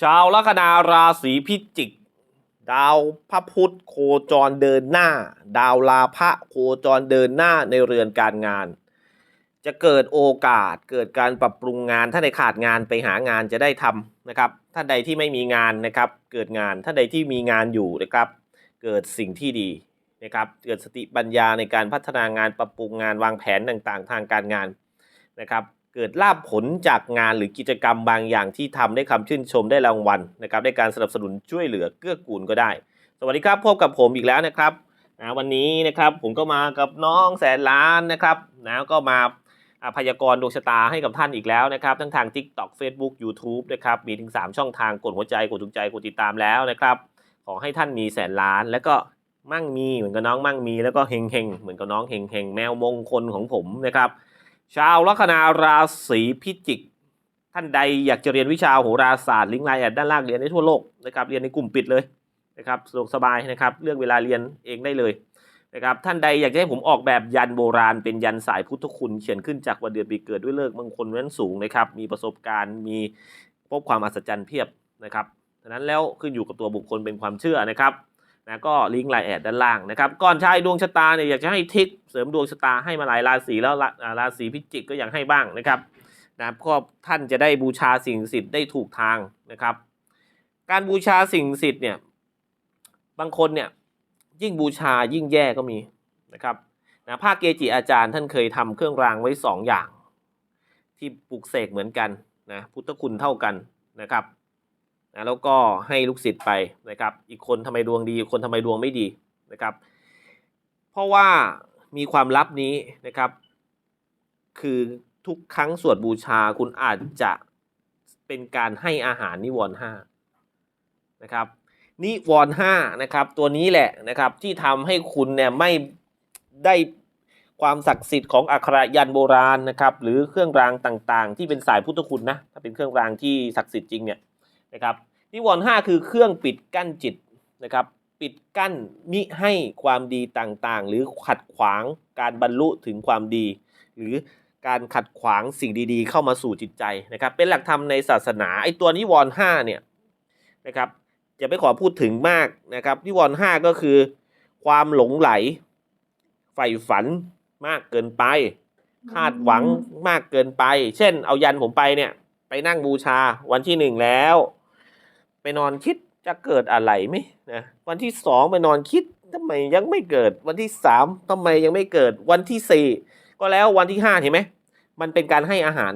ชาวลัคนาราศีพิจิก ดาวพระพุธโคจรเดินหน้า ดาวลาภะโคจรเดินหน้าในเรือนการงาน จะเกิดโอกาสเกิดการปรับปรุงงานถ้าใดขาดงานไปหางานจะได้ทำนะครับท่านใดที่ไม่มีงานนะครับ เกิดงานท่านใดที่มีงานอยู่นะครับ เกิดสิ่งที่ดีนะครับเกิดสติปัญญาในการพัฒนางานปรับปรุงงานวางแผนต่างๆ ทางการงานนะครับ เกิดลาบผลจากงานหรือกิจกรรมบางอย่างที่ทำได้คำชื่นชมได้รางวัลนะครับได้การสนับสนุนช่วยเหลือเกื้อกูลก็ได้ สวัสดีครับพบกับผมอีกแล้วนะครับนะวันนี้นะครับผมก็มากับน้องแสนล้านนะครับนะก็มาอ่าพยากรณ์ดวงชะตาให้กับท่านอีกแล้วนะครับ ทั้งทาง TikTok Facebook YouTube นะครับมีถึง 3 ช่องทางกดหัวใจกดถูกใจกดติดตามแล้วนะครับ ขอให้ท่านมีแสนล้าน แล้วก็มั่งมีเหมือนกับน้องมั่งมี แล้วก็เฮงเฮงเหมือนกับน้องเฮงเฮงแมวมงคลของผมนะครับ ชาวลัคนาราศีพิจิก ท่านใดอยากจะเรียนวิชาโหราศาสตร์ลิงก์ไลน์ด้านล่างเรียนได้ทั่วโลกนะครับเรียนในกลุ่มปิดเลยนะครับสะดวกสบายนะครับเลือกเวลาเรียนเองได้เลยนะครับท่านใดอยากจะให้ผมออกแบบยันโบราณ เป็นยันสายพุทธคุณเขียนขึ้นจากวันเดือนปีเกิดด้วยเลิกมงคลนั้นสูงนะครับมีประสบการณ์มีพบความอัศจรรย์เพียบนะครับฉะนั้นแล้วขึ้นอยู่กับตัวบุคคลเป็นความเชื่อนะครับ นะก็ลิงก์ไลน์แอดด้านล่างนะครับก่อนใช้ดวงชะตาเนี่ยอยากจะให้ทิศเสริมดวงชะตาให้มาหลายราศีแล้วราศีพิจิกก็อยากให้บ้างนะครับนะครับก็ท่านจะได้บูชาสิ่งศักดิ์สิทธิ์ได้ถูกทางนะครับ การบูชาสิ่งศักดิ์สิทธิ์เนี่ยบางคนเนี่ยยิ่งบูชายิ่งแย่ก็มีนะครับนะภาคเกจิอาจารย์ท่านเคยทำเครื่องรางไว้สองอย่าง ที่ปลุกเสกเหมือนกันนะพุทธคุณเท่ากันนะครับ นะแล้วก็ให้ลูกศิษย์ไปนะครับ อีกคนทำไมดวงดีคนทำไมดวงไม่ดีนะครับ เพราะว่ามีความลับนี้นะครับ คือทุกครั้งสวดบูชาคุณอาจจะเป็นการให้อาหารนิวรณ์ห้านะครับนิวรณ์ห้านะครับ ตัวนี้แหละนะครับที่ทำให้คุณเนี่ยไม่ได้ความศักดิ์สิทธิ์ของอักขรยันโบราณนะครับ หรือเครื่องรางต่างๆ ที่เป็นสายพุทธคุณนะถ้าเป็นเครื่องรางที่ศักดิ์สิทธิ์จริงเนี่ย นะครับนิวรณ์ห้าคือเครื่องปิดกั้นจิตนะครับปิดกั้นมิให้ความดีต่างๆ หรือขัดขวางการบรรลุถึงความดี หรือการขัดขวางสิ่งดีๆ เข้ามาสู่จิตใจนะครับเป็นหลักธรรมในศาสนาไอ้ตัวนิวรณ์ห้าเนี่ยนะครับจะไม่ขอพูดถึงมากนะครับนิวรณ์ห้าก็คือ ความหลงไหลใฝ่ฝันมากเกินไป คาดหวังมากเกินไป เช่น เอายันผมไปเนี่ยไปนั่งบูชาวันที่หนึ่งแล้ว ไปนอนคิดจะเกิดอะไรไหมนะวันที่สองไปนอนคิดทำไมยังไม่เกิดวันที่สามทำไมยังไม่เกิดวันที่สี่ก็แล้ววันที่ห้าเห็นไหมมันเป็นการให้อาหาร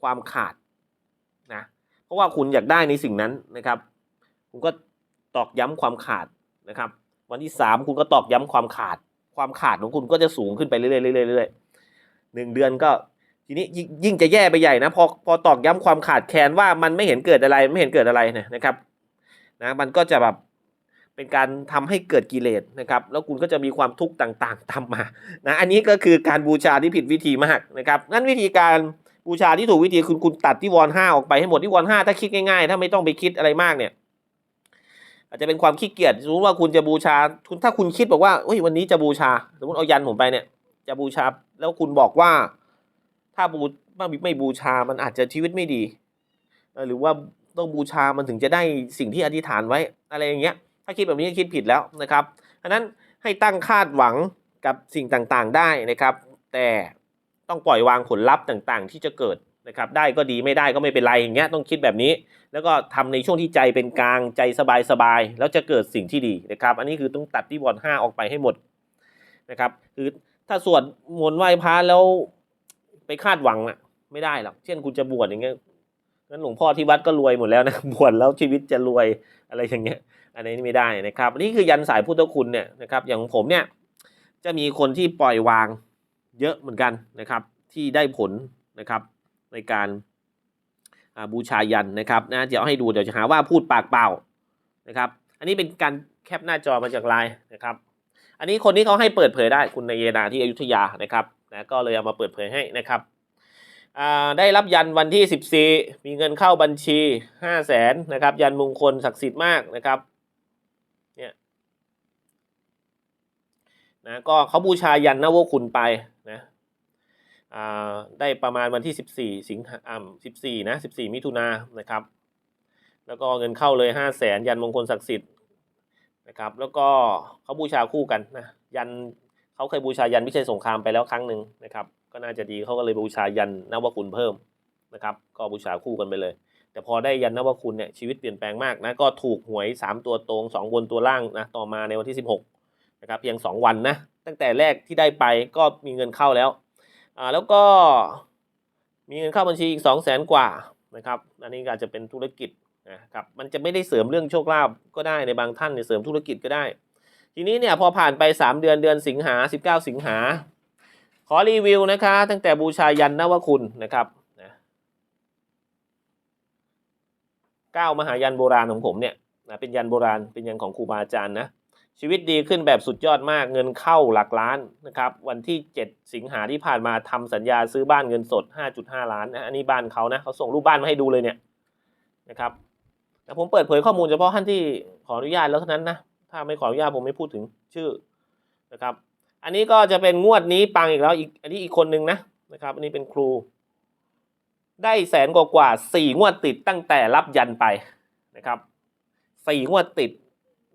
ความขาดนะเพราะว่าคุณอยากได้ในสิ่งนั้นนะครับ คุณก็ตอกย้ำความขาดนะครับ วันที่สามคุณก็ตอกย้ำความขาด ความขาดของคุณก็จะสูงขึ้นไปเรื่อยๆเรื่อยๆเรื่อยๆหนึ่งเดือนก็ทีนี้ยิ่งจะแย่ไปใหญ่นะพอพอตอกย้ำความขาดแคลนว่ามันไม่เห็นเกิดอะไรไม่เห็นเกิดอะไรนะครับ นะมันก็จะแบบเป็นการทำให้เกิดกิเลสนะครับ แล้วคุณก็จะมีความทุกข์ต่างๆตามมานะอันนี้ก็คือการบูชาที่ผิดวิธีมากนะครับงั้นวิธีการบูชาที่ถูกวิธีคุณคุณตัดที่วอนห้าออกไปให้หมดที่วอนห้าถ้าคิดง่ายๆ ถ้าไม่ต้องไปคิดอะไรมากเนี่ยอาจจะเป็นความขี้เกียจสมมติว่าคุณจะบูชาคุณถ้าคุณคิดบอกว่าเฮ้ยวันนี้จะบูชา สมมติเอายันผมไปเนี่ย จะบูชาแล้วคุณบอกว่า ถ้าบูไม่ไม่บูชามันอาจจะชีวิตไม่ดี หรือว่า ต้องบูชามันถึงจะได้สิ่งที่อธิษฐานไว้อะไรอย่างเงี้ย ถ้าคิดแบบนี้คิดผิดแล้วนะครับฉะนั้นให้ตั้งคาดหวังกับสิ่งต่างๆได้นะครับ แต่ต้องปล่อยวางผลลัพธ์ต่างๆ ที่จะเกิดนะครับได้ก็ดีไม่ได้ก็ไม่เป็นไรอย่างเงี้ยต้องคิดแบบนี้ แล้วก็ทำในช่วงที่ใจเป็นกลางใจสบายๆแล้วจะเกิดสิ่งที่ดีนะครับ อันนี้คือต้องตัดที่วอนห้าออกไปให้หมดนะครับคือถ้าสวดมนต์ไหว้พระแล้วไปคาดหวังอะไม่ได้หรอกเช่นคุณจะบวชอย่างเงี้ย งั้นหลวงพ่อที่วัดก็รวยหมดแล้วนะบวชแล้วชีวิตจะรวยอะไรอย่างเงี้ย อันนี้ไม่ได้นะครับนี่คือยันสายพุทธคุณเนี่ยนะครับ อย่างผมเนี่ยจะมีคนที่ปล่อยวางเยอะเหมือนกันนะครับ ที่ได้ผลนะครับในการบูชายันนะครับนะเดี๋ยวให้ดูเดี๋ยวจะหาว่าพูดปากเปล่านะครับ อันนี้เป็นการแคปหน้าจอมาจากไลน์นะครับ อันนี้คนที่เขาให้เปิดเผยได้คุณนายเยนาที่อยุธยานะครับนะก็เลยเอามาเปิดเผยให้นะครับ ได้รับยันวันที่ 14 มีเงินเข้าบัญชี 5 0 0แสนนะครับ ยันมงคลศักดิ์สิทธิ์มากนะครับเนี่ยนะก็เขาบูชายันนวคุณไปนะอ่าได้ประมาณวันที่ 14 สิงหาอ่า14 นะ 14 มิถุนานะครับ แล้วก็เงินเข้าเลยห้าแสนยันมงคลศักดิ์สิทธิ์นะครับ แล้วก็เขาบูชาคู่กันนะยันเขาเคยบูชายันพิเชัยสงครามไปแล้วครั้งหนึ่งนะครับ ก็น่าจะดีเขาก็เลยบูชายันนวคุณเพิ่มนะครับ ก็บูชาคู่กันไปเลย แต่พอได้ยันนวคุณเนี่ยชีวิตเปลี่ยนแปลงมากนะก็ถูกหวย 3 ตัวตรง 2 บนตัวล่างนะต่อมาในวันที่ 16นะครับเพียง 2 วันนะตั้งแต่แรกที่ได้ไปก็มีเงินเข้าแล้วอ่าแล้วก็มีเงินเข้าบัญชีอีก 2 0 0แสนกว่านะครับอันนี้อาจจะเป็นธุรกิจนะครับมันจะไม่ได้เสริมเรื่องโชคลาภก็ได้ในบางท่านเนี่ยเสริมธุรกิจก็ได้ ทีนี้เนี่ยพอผ่านไป 3 เดือนเดือนสิงหา 19 สิงหา ขอรีวิวนะคะ ตั้งแต่บูชายันนวคุณนะครับนะเก้ามหายันโบราณของผมเนี่ยนะเป็นยันโบราณเป็นยันของครูบาอาจารย์นะชีวิตดีขึ้นแบบสุดยอดมากเงินเข้าหลักล้านนะครับ วันที่ 7 สิงหาที่ผ่านมาทำสัญญาซื้อบ้านเงินสด 5.5 ล้านนะอันนี้บ้านเขานะเขาส่งรูปบ้านมาให้ดูเลยเนี่ยนะครับแต่ผมเปิดเผยข้อมูลเฉพาะท่านที่ขออนุญาตแล้วเท่านั้นนะถ้าไม่ขออนุญาตผมไม่พูดถึงชื่อนะครับ อันนี้ก็จะเป็นงวดนี้ปังอีกแล้วอีกอันนี้อีกคนนึงนะนะครับ อันนี้เป็นครู ได้แสนกว่ากว่าสี่งวดติดตั้งแต่รับยันไปนะครับสี่งวดติด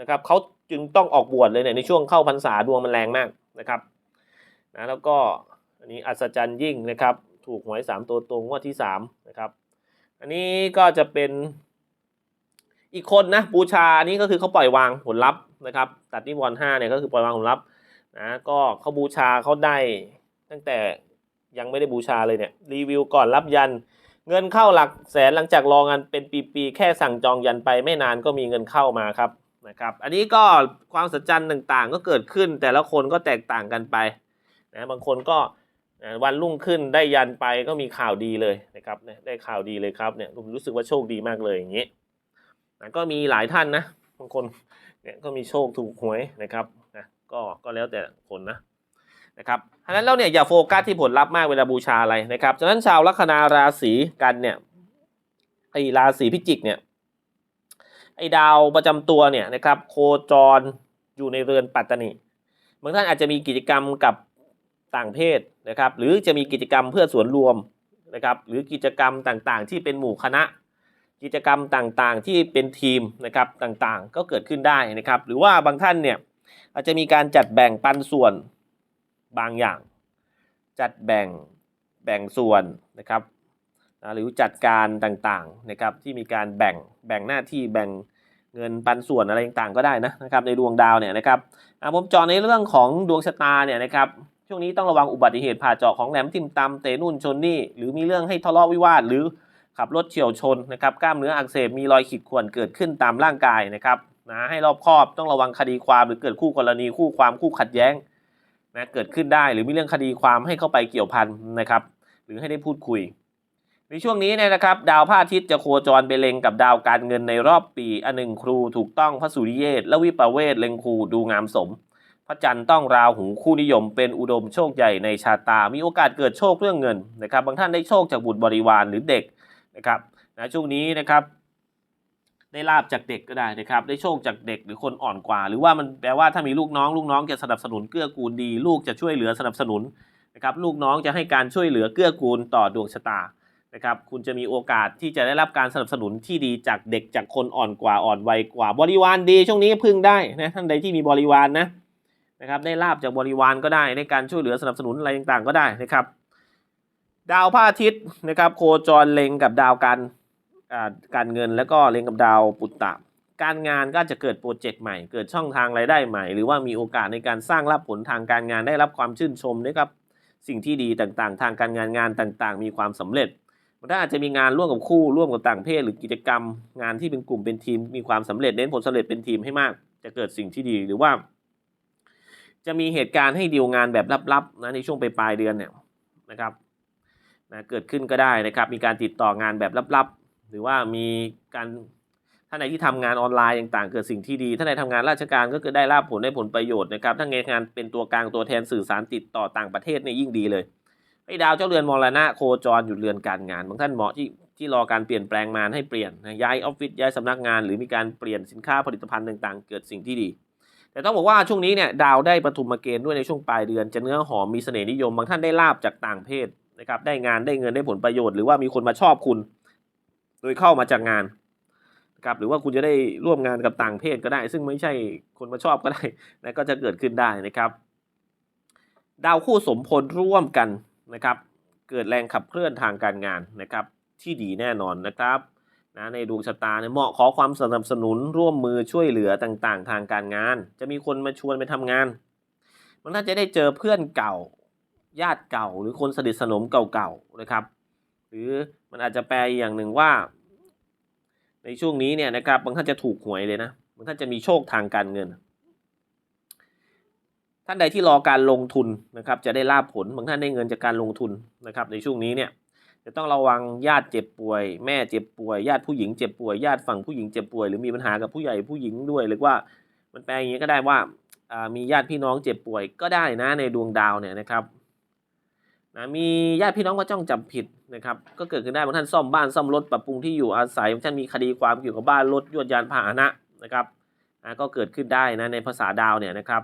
นะครับเขาจึงต้องออกบวชเลยเนี่ยในช่วงเข้าพรรษาดวงมันแรงมากนะครับนะแล้วก็อันนี้อัศจรรย์ยิ่งนะครับ ถูกหวยสามตัวตรงงวดที่สามนะครับอันนี้ก็จะเป็นอีกคนนะบูชาอันนี้ก็คือเขาปล่อยวางผลลัพธ์นะครับ ตัดนิวรณ์ห้าเนี่ยก็คือปล่อยวางผลลัพธ์ นะก็เขาบูชาเขาได้ตั้งแต่ยังไม่ได้บูชาเลยเนี่ยรีวิวก่อนรับยัน เงินเข้าหลักแสนหลังจากรองานเป็นปีๆแค่สั่งจองยันไปไม่นานก็มีเงินเข้ามาครับนะครับ อันนี้ก็ความสัจจันต่างๆ ก็เกิดขึ้นแต่ละคนก็แตกต่างกันไปนะบางคนก็วันรุ่งขึ้นได้ยันไปก็มีข่าวดีเลยนะครับได้ข่าวดีเลยครับเนี่ยผมรู้สึกว่าโชคดีมากเลยอย่างนี้นะก็มีหลายท่านนะบางคนเนี่ยก็มีโชคถูกหวยนะครับ ก็ก็แล้วแต่คนนะนะครับฉะนั้นเราเนี่ยอย่าโฟกัสที่ผลลัพธ์มากเวลาบูชาอะไรนะครับฉะนั้นชาวลัคนาราศีกันเนี่ยไอราศีพิจิกเนี่ยไอดาวประจำตัวเนี่ยนะครับโคจรอยู่ในเรือนปัตตานีบางท่านอาจจะมีกิจกรรมกับต่างเพศนะครับหรือจะมีกิจกรรมเพื่อส่วนรวมนะครับหรือกิจกรรมต่างๆ ที่เป็นหมู่คณะ กิจกรรมต่างๆที่เป็นทีมนะครับต่างๆ ก็เกิดขึ้นได้นะครับ หรือว่าบางท่านเนี่ย อาจจะมีการจัดแบ่งปันส่วนบางอย่าง จัดแบ่งแบ่งส่วนนะครับนะหรือจัดการต่างๆนะครับที่มีการแบ่งแบ่งหน้าที่แบ่งเงินปันส่วนอะไรต่างๆก็ได้นะนะครับในดวงดาวเนี่ยนะครับผมจอในเรื่องของดวงชะตาเนี่ยนะครับช่วงนี้ต้องระวังอุบัติเหตุผ่าเจาะของแหลมทิ่มตำเตะนุ่นชนนี่หรือมีเรื่องให้ทะเลาะวิวาทหรือขับรถเฉียวชนนะครับกล้ามเนื้ออักเสบมีรอยขีดข่วนเกิดขึ้นตามร่างกายนะครับ นะให้รอบคอบต้องระวังคดีความหรือเกิดคู่กรณีคู่ความคู่ขัดแย้งนะเกิดขึ้นได้หรือมีเรื่องคดีความให้เข้าไปเกี่ยวพันนะครับหรือให้ได้พูดคุย ในช่วงนี้เนี่ยนะครับ ดาวพระอาทิตย์จะโคจรไปเล็งกับดาวการเงินในรอบปีอันหนึ่งครูถูกต้องพระสุริเยศและวิปเวศเล็งครูดูงามสม พระจันทร์ต้องราหูคู่นิยมเป็นอุดมโชคใหญ่ในชาตา มีโอกาสเกิดโชคเรื่องเงินนะครับ บางท่านได้โชคจากบุตรบริวารหรือเด็กนะครับนะช่วงนี้นะครับ ได้ลาบจากเด็กก็ได้นะครับได้โชคจากเด็กหรือคนอ่อนกว่า หรือว่ามันแปลว่าถ้ามีลูกน้อง ลูกน้องจะสนับสนุนเกื้อกูลดี ลูกจะช่วยเหลือสนับสนุนนะครับลูกน้องจะให้การช่วยเหลือเกื้อกูลต่อดวงชะตานะครับคุณจะมีโอกาสที่จะได้รับการสนับสนุนที่ดีจากเด็กจากคนอ่อนกว่าอ่อนวัยกว่า บริวารดีช่วงนี้พึ่งได้นะท่านใดที่มีบริวารนะนะครับได้ลาบจากบริวารก็ได้ในการช่วยเหลือสนับสนุนอะไรต่างๆก็ได้นะครับ ดาวพระอาทิตย์นะครับโคจรเล็งกับดาวการอ่า การเงินแล้วก็เล็งกับดาวปุตตะ การงานก็จะเกิดโปรเจกต์ใหม่ เกิดช่องทางรายได้ใหม่ หรือว่ามีโอกาสในการสร้างรับผลทางการงานได้รับความชื่นชมนะครับสิ่งที่ดีต่างๆ ทางการงานงานต่างๆ มีความสำเร็จมันอาจจะมีงานร่วมกับคู่ร่วมกับต่างเพศ หรือกิจกรรม งานที่เป็นกลุ่มเป็นทีม มีความสำเร็จเน้นผลสำเร็จเป็นทีมให้มาก จะเกิดสิ่งที่ดีหรือว่า จะมีเหตุการณ์ให้ดีลงานแบบลับๆนะในช่วงปลายเดือนเนี่ยนะครับนะเกิดขึ้นก็ได้นะครับ มีการติดต่องานแบบลับๆ หรือว่ามีการท่านไหนที่ทำงานออนไลน์ต่างๆ เกิดสิ่งที่ดีท่านไหนทำงานราชการก็คือได้รับผลได้ผลประโยชน์นะครับถ้างานเป็นตัวกลางตัวแทนสื่อสารติดต่อต่างประเทศเนี่ยยิ่งดีเลยไอ้ดาวเจ้าเรือนมรณะโคจรอยู่เรือนการงาน บางท่านเหมาะที่ที่รอการเปลี่ยนแปลงงานให้เปลี่ยนย้ายออฟฟิศย้ายสำนักงาน หรือมีการเปลี่ยนสินค้าผลิตภัณฑ์ต่างๆ เกิดสิ่งที่ดี แต่ต้องบอกว่าช่วงนี้เนี่ยดาวได้ปฐุมเกณฑ์ด้วยในช่วงปลายเดือนจะเนื้อหอมมีเสน่ห์นิยมบางท่านได้ลาบจากต่างเพศนะครับได้งานได้เงินได้ผลประโยชน์หรือว่ามีคนมาชอบคุณ โดยเข้ามาจากงานนะครับหรือว่าคุณจะได้ร่วมงานกับต่างเพศก็ได้ ซึ่งไม่ใช่คนมาชอบก็ได้นะก็จะเกิดขึ้นได้นะครับ ดาวคู่สมพลร่วมกันนะครับ เกิดแรงขับเคลื่อนทางการงานนะครับ ที่ดีแน่นอนนะครับนะในดวงชะตาเนี่ยเหมาะขอความสนับสนุนร่วมมือช่วยเหลือต่างๆ ทางการงาน จะมีคนมาชวนไปทำงานมันน่าจะได้เจอเพื่อนเก่า ญาติเก่า หรือคนสนิทสนมเก่าๆนะครับ หรือมันอาจจะแปลอย่างหนึ่งว่า ในช่วงนี้เนี่ยนะครับบางท่านจะถูกหวยเลยนะบางท่านจะมีโชคทางการเงิน ท่านใดที่รอการลงทุนนะครับ จะได้ลาบผลบางท่านได้เงินจากการลงทุนนะครับ ในช่วงนี้เนี่ยจะต้องระวังญาติเจ็บป่วย แม่เจ็บป่วยญาติผู้หญิงเจ็บป่วยญาติฝั่งผู้หญิงเจ็บป่วยหรือมีปัญหากับผู้ใหญ่ผู้หญิงด้วย หรือว่ามันแปลอย่างนี้ก็ได้ว่าอ่ามีญาติพี่น้องเจ็บป่วยก็ได้นะในดวงดาวเนี่ยนะครับ นะมีญาติพี่น้องมาจ้องจับผิดนะครับก็เกิดขึ้นได้บางท่านซ่อมบ้านซ่อมรถปรับปรุงที่อยู่อาศัยบางท่านมีคดีความเกี่ยวกับบ้านรถยวดยานพาหนะนะครับอ่าก็เกิดขึ้นได้นะในภาษาดาวเนี่ยนะครับ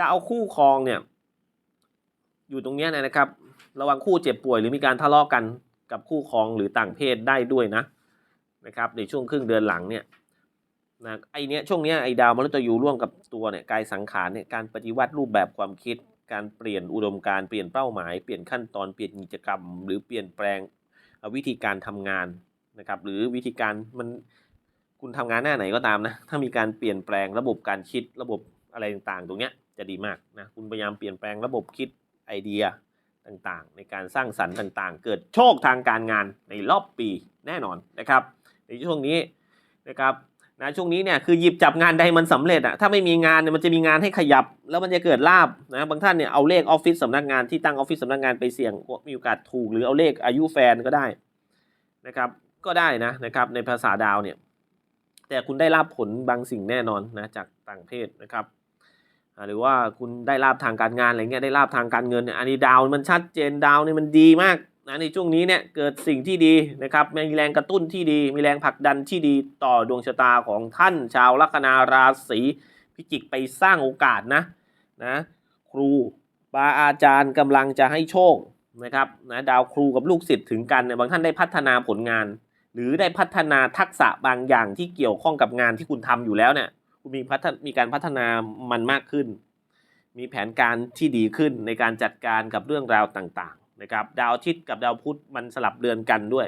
ดาวคู่ครองเนี่ยอยู่ตรงนี้นะครับ ระวังคู่เจ็บป่วยหรือมีการทะเลาะกันกับคู่ครองหรือต่างเพศได้ด้วยนะนะครับในช่วงครึ่งเดือนหลังเนี่ยนะไอเนี้ยช่วงเนี้ยไอดาวมฤตยูร่วมกับตัวเนี่ยกายสังขารเนี่ยการปฏิวัติรูปแบบความคิด การเปลี่ยนอุดมการเปลี่ยนเป้าหมาย เปลี่ยนขั้นตอนเปลี่ยนกิจกรรม หรือเปลี่ยนแปลงวิธีการทำงานนะครับ หรือวิธีการมันคุณทำงานหน้าไหนก็ตามนะ ถ้ามีการเปลี่ยนแปลงระบบการคิดระบบอะไรต่างๆ ตรงเนี้ยจะดีมากนะคุณพยายามเปลี่ยนแปลงระบบคิดไอเดียต่างๆ ในการสร้างสรรค์ต่างๆ เกิดโชคทางการงานในรอบปีแน่นอนนะครับ ในช่วงนี้นะครับ นะช่วงนี้เนี่ยคือหยิบจับงานใดมันสำเร็จอะถ้าไม่มีงานเนี่ยมันจะมีงานให้ขยับ แล้วมันจะเกิดลาบนะบางท่านเนี่ยเอาเลขออฟฟิศสำนักงานที่ตั้งออฟฟิศสำนักงานไปเสี่ยงมีโอกาสถูก หรือเอาเลขอายุแฟนก็ได้นะครับก็ได้นะนะครับในภาษาดาวเนี่ยแต่คุณได้รับผลบางสิ่งแน่นอนนะจากต่างเพศนะครับหรือว่าคุณได้ลาบทางการงานอะไรเงี้ยได้ลาบทางการเงินเนี่ยอันนี้ดาวมันชัดเจนดาวนี่มันดีมาก นะในช่วงนี้เนี่ยเกิดสิ่งที่ดีนะครับมีแรงกระตุ้นที่ดี มีแรงผลักดันที่ดีต่อดวงชะตาของท่านชาวลัคนาราศีพิจิกไปสร้างโอกาสนะนะครูบาอาจารย์กำลังจะให้โชคนะครับนะดาวครูกับลูกศิษย์ถึงกันเนี่ยบางท่านได้พัฒนาผลงาน หรือได้พัฒนาทักษะบางอย่างที่เกี่ยวข้องกับงานที่คุณทำอยู่แล้วเนี่ยคุณมีพัฒนมีการพัฒนามันมากขึ้น มีแผนการที่ดีขึ้นในการจัดการกับเรื่องราวต่างๆ นะครับดาวอาทิตย์กับดาวพุธมันสลับเดือนกันด้วย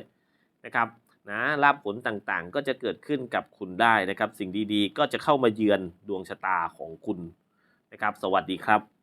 นะครับนะลาภผลต่างๆ ก็จะเกิดขึ้นกับคุณได้นะครับ สิ่งดีๆ ก็จะเข้ามาเยือนดวงชะตาของคุณนะครับ สวัสดีครับ